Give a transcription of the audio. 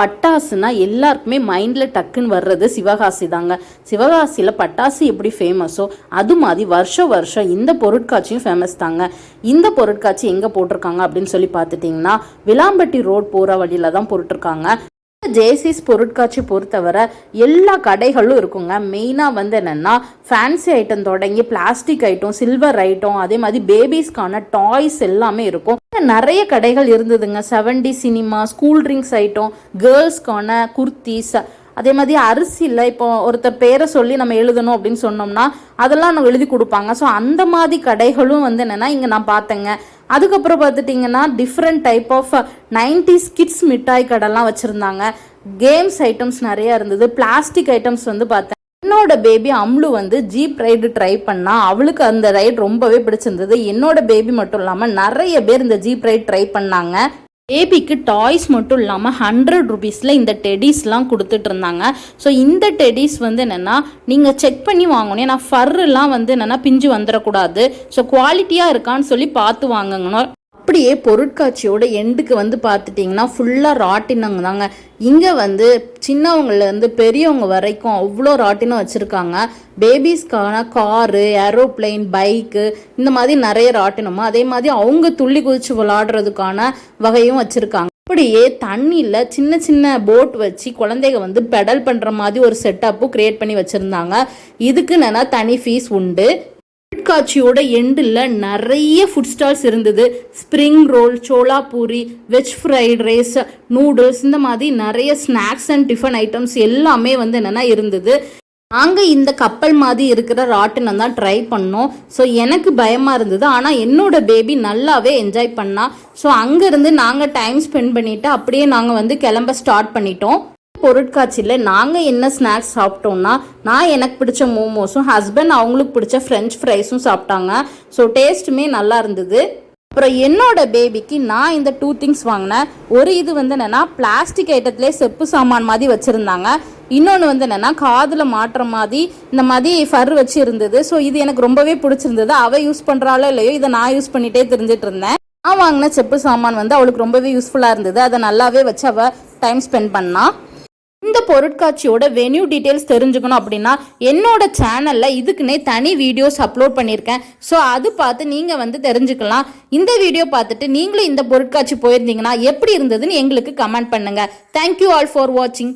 பட்டாசுனா எல்லாருக்குமே மைண்டில் டக்குன்னு வர்றது சிவகாசி தாங்க. சிவகாசியில் பட்டாசு எப்படி ஃபேமஸோ அது மாதிரி வருஷம் வருஷம் இந்த பொருட்காட்சியும் ஃபேமஸ் தாங்க. இந்த பொருட்காட்சி எங்கே போட்டிருக்காங்க அப்படின்னு சொல்லி பார்த்துட்டிங்கன்னா விளாம்பட்டி ரோட் போகிற வழியில் தான் போட்டிருக்காங்க. ஜேசிஸ் பொருட்காட்சி பொறுத்தவரை எல்லா கடைகளும் இருக்குங்க. மெயினாக வந்து என்னென்னா ஃபேன்சி ஐட்டம் தொடங்கி பிளாஸ்டிக் ஐட்டம் சில்வர் ஐட்டம் அதே மாதிரி பேபிஸ்க்கான டாய்ஸ் எல்லாமே இருக்கும். நிறைய கடைகள் இருந்ததுங்க. Seventy cinema school drinks item கேர்ள்ஸ்க்கான kurtis அதே மாதிரி அரிசியில் இப்போ ஒருத்தர் பேரை சொல்லி நம்ம எழுதணும் அப்படின்னு சொன்னோம்னா அதெல்லாம் நம்ம எழுதி கொடுப்பாங்க. ஸோ அந்த மாதிரி கடைகளும் வந்து என்னென்னா இங்கே நான் பார்த்தேங்க. அதுக்கப்புறம் பார்த்துட்டிங்கன்னா different type of ninety kids மிட்டாய் கடைலாம் வச்சுருந்தாங்க. கேம்ஸ் ஐட்டம்ஸ் நிறையா இருந்தது. பிளாஸ்டிக் ஐட்டம்ஸ் வந்து பார்த்தேன். என்னோட பேபி அம்லு வந்து ஜீப் ரைடு ட்ரை பண்ணா அவளுக்கு அந்த ரைடு ரொம்பவே பிடிச்சிருந்தது. என்னோட பேபி மட்டும் இல்லாமல் நிறைய பேர் இந்த ஜீப் ரைட் ட்ரை பண்ணாங்க. பேபிக்கு டாய்ஸ் மட்டும் இல்லாமல் ஹண்ட்ரட் ருபீஸில் இந்த டெடிஸ்லாம் கொடுத்துட்டு இருந்தாங்க. ஸோ இந்த டெடிஸ் வந்து என்னென்னா நீங்கள் செக் பண்ணி வாங்கணும். ஏன்னா ஃபர்லாம் வந்து என்னென்னா பிஞ்சு வந்துடக்கூடாது ஸோ குவாலிட்டியாக இருக்கான்னு சொல்லி பார்த்து வாங்கணும் அப்படியே பொருட்காட்சியோட எண்டுக்கு வந்து பார்த்துட்டிங்கன்னா ஃபுல்லாக ராட்டினங்க தாங்க. இங்கே வந்து சின்னவங்கலேருந்து பெரியவங்க வரைக்கும் அவ்வளோ ராட்டினம் வச்சுருக்காங்க. பேபிஸ்க்கான காரு ஏரோப்ளைன் பைக்கு இந்த மாதிரி நிறைய ராட்டினமும் அதே மாதிரி அவங்க துள்ளி குதிச்சு விளாடுறதுக்கான வகையும் வச்சுருக்காங்க. அப்படியே தண்ணியில் சின்ன சின்ன போட் வச்சு குழந்தைங்க வந்து பெடல் பண்ணுற மாதிரி ஒரு செட்டப்பும் க்ரியேட் பண்ணி வச்சுருந்தாங்க. இதுக்கு என்னென்னா தனி ஃபீஸ் உண்டு. பொருட்காட்சியோட எண்டில் நிறைய ஃபுட் ஸ்டால்ஸ் இருந்தது. Spring roll chola puri veg fried rice noodles இந்த மாதிரி நிறைய ஸ்நாக்ஸ் அண்ட் டிஃபன் ஐட்டம்ஸ் எல்லாமே வந்து என்னென்னா இருந்தது. நாங்கள் இந்த கப்பல் மாதிரி இருக்கிற ராட்டினம் தான் ட்ரை பண்ணோம். ஸோ எனக்கு பயமாக இருந்தது. ஆனால் என்னோட பேபி நல்லாவே என்ஜாய் பண்ணா. ஸோ அங்கேருந்து நாங்கள் டைம் ஸ்பெண்ட் பண்ணிவிட்டு அப்படியே நாங்கள் வந்து கிளம்ப ஸ்டார்ட் பண்ணிட்டோம். பொருட்காட்சியில் நாங்கள் என்ன ஸ்நாக்ஸ் சாப்பிட்டோம்னா நான் எனக்கு பிடிச்ச மோமோஸும் ஹஸ்பண்ட் அவங்களுக்கு பிடிச்ச ஃப்ரெஞ்ச் ஃப்ரைஸும் சாப்பிட்டாங்க. ஸோ டேஸ்ட்டுமே நல்லா இருந்தது. அப்புறம் என்னோட பேபிக்கு நான் இந்த டூ திங்ஸ் வாங்கினேன். ஒரு இது வந்து என்னென்னா பிளாஸ்டிக் ஐட்டத்துலேயே செப்பு சாமான் மாதிரி வச்சுருந்தாங்க. இன்னொன்று வந்து என்னென்னா காதில் மாட்டுற மாதிரி இந்த மாதிரி ஃபர் வச்சு இருந்தது. ஸோ இது எனக்கு ரொம்பவே பிடிச்சிருந்தது. அவள் யூஸ் பண்ணுறாளோ இல்லையோ இதை நான் யூஸ் பண்ணிகிட்டே தெரிஞ்சிட்டு இருந்தேன். நான் வாங்கின செப்பு சாமான் வந்து அவளுக்கு ரொம்பவே யூஸ்ஃபுல்லாக இருந்தது. அதை நல்லாவே வச்சு அவள் டைம் ஸ்பெண்ட் பண்ணா. இந்த பொருட்காட்சியோட வென்யூ டீட்டெயில்ஸ் தெரிஞ்சுக்கணும் அப்படின்னா என்னோட சேனலில் இதுக்குன்னே தனி வீடியோஸ் அப்லோட் பண்ணியிருக்கேன். ஸோ அது பார்த்து நீங்கள் வந்து தெரிஞ்சுக்கலாம். இந்த வீடியோ பார்த்துட்டு நீங்களும் இந்த பொருட்காட்சி போயிருந்தீங்கன்னா எப்படி இருந்ததுன்னு எங்களுக்கு கமெண்ட் பண்ணுங்கள் தேங்க்யூ ஆல் ஃபார் வாட்சிங்